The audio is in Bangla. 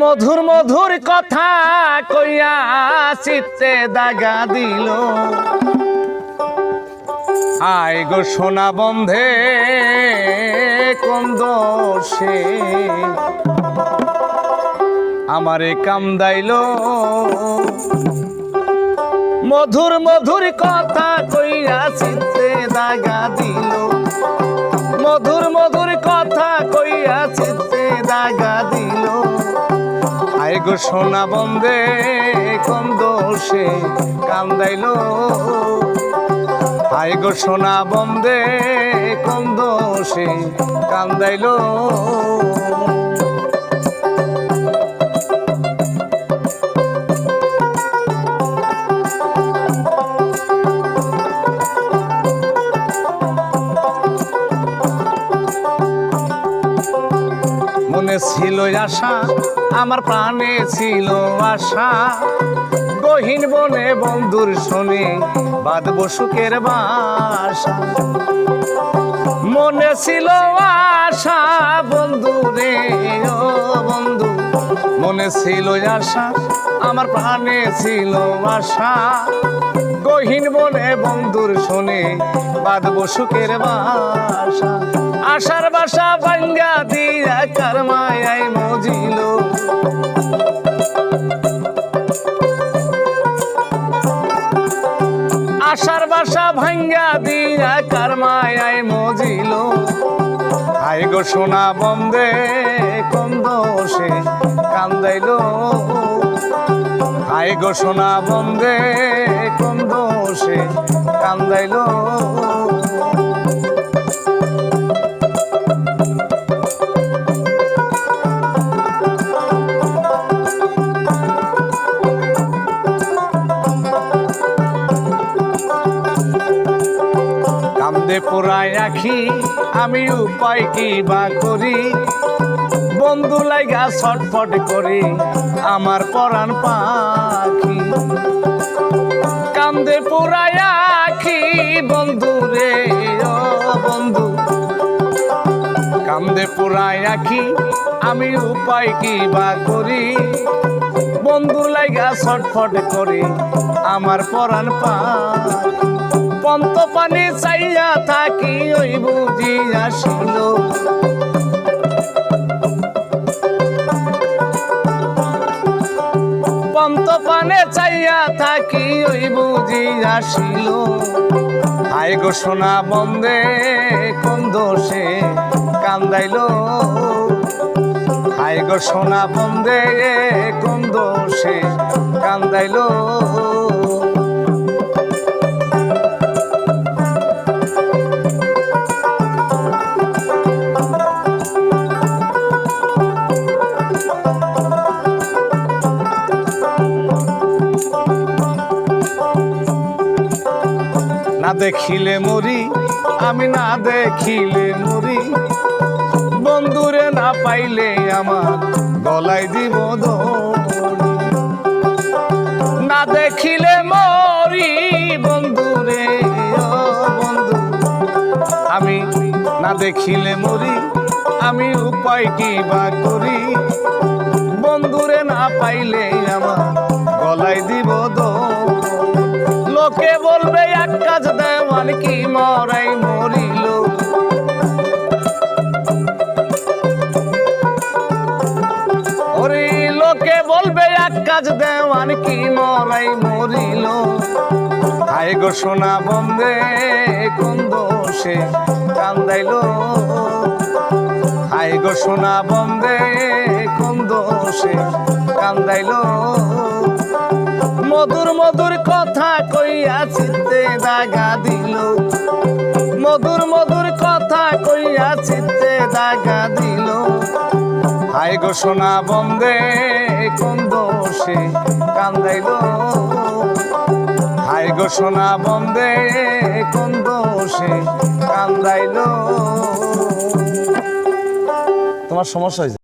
মধুর মধুর কথা কইয়া চিত্তে দাগা দিল। আয় গো সোনা বন্ধে, কোন দোষে? আমারে কামদাইল। মধুর মধুর কথা কইয়া চিত্তে দাগা দিল। সোনা বন্দে কোন দোষে কান্দাইল? আয় গো সোনা বন্দে কোন দোষে কান্দাইল? ছিল আশা, আমার প্রাণে ছিল আশা। গহীন বনে বন্ধুর শোনে বাঁধব সুখের বাসা। মনে ছিল আশা, বন্ধু রে ও বন্ধু। মনে ছিল আশা, আমার প্রাণে ছিল আশা। গহীন বনে বন্ধুর শোনে বাঁধব সুখের বাসা। আশার বাসা ভাঙ্গা দিয়া কারমায় মজিল। আশার বাসা ভাঙ্গা দিয়া কারমায় মজিল। আই গো সোনা বন্দে, কোন দোষে কান্দাইল? আই গো সোনা বন্দে, কোন দোষে কান্দাইল? কান্দে পোড়ায় আখি, আমি উপায় কি বা করি? বন্ধু লাইগা ছটফট করে আমার পরাণ পাখি। কান্দে পোড়ায় আখি, বন্ধু রে বন্ধু। কান্দে পোড়ায় আখি, আমি উপায় কি বা করি? বন্ধু লাইগা ছটফট করে আমার পরাণ পাখি। পন্ত পানি চাইয়া থাকি ওই বুঝি আসিল। পন্ত পানে চাইয়া থাকি ওই বুঝি আসিল। আয় গো সোনা বন্দে, কোন দোষে কান্দাইল? আয় গো সোনা বন্দে, কোন দোষে কান্দাইল? না দেখিলে মরি, আমি না দেখিলে মরি। বন্ধুরে না পাইলে আমার গলায় দিব না দেখিলে মরি, বন্ধুরে বন্ধু। আমি না দেখিলে মরি, আমি উপায় কি বা করি? পাইলে আমার গলায় দিব দড়ি লোকে বলবে, এক কাজ দেওয়ান কি মরাই মরিল? লোকে বলবে, এক কাজ দেওয়ান কি মরাই মরিল? আয় গো সোনা বন্দে, কোন দোষে কান্দাইল? আয় গো সোনা বন্দে, কোন দোষে কান্দাইল মধুর মধুর কথা কইয়া চিত্তে দাগা দিল। মধুর মধুর কথা কইয়া চিত্তে দাগা দিল। হাই সোনা বন্দে, কোন দোষে কান্দাইল। হাই সোনা বন্দে, কোন দোষে কান্দাইল। তোমার সমস্যা হয়েছে।